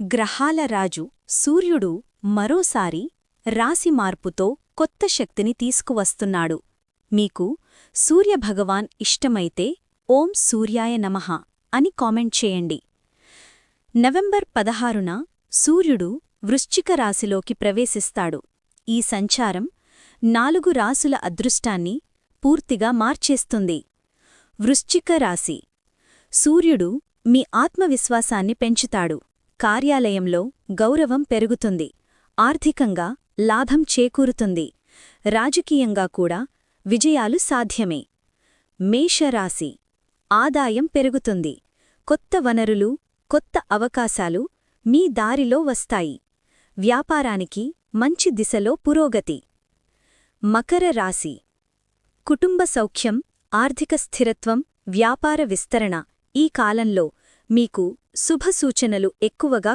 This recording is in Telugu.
గ్రహాల రాజు సూర్యుడు మరోసారి రాశి మార్పుతో కొత్త శక్తిని తీసుకువస్తున్నాడు. మీకు సూర్యభగవాన్ ఇష్టమైతే ఓం సూర్యాయ నమః అని కామెంట్ చేయండి. నవంబర్ పదహారున సూర్యుడు వృశ్చిక రాశిలోకి ప్రవేశిస్తాడు. ఈ సంచారం నాలుగు రాసుల అదృష్టాన్ని పూర్తిగా మార్చేస్తుంది. వృశ్చిక రాశి సూర్యుడు మీ ఆత్మవిశ్వాసాన్ని పెంచుతాడు. కార్యాలయంలో గౌరవం పెరుగుతుంది. ఆర్థికంగా లాభం చేకూరుతుంది. రాజకీయంగా కూడా విజయాలు సాధ్యమే. మేషరాశి. ఆదాయం పెరుగుతుంది. కొత్త వనరులు కొత్త అవకాశాలు మీ దారిలో వస్తాయి. వ్యాపారానికి మంచి దిశలో పురోగతి. మకర రాశి. కుటుంబ సౌఖ్యం ఆర్థిక స్థిరత్వం వ్యాపార విస్తరణ ఈ కాలంలో మీకు శుభసూచనలు ఎక్కువగా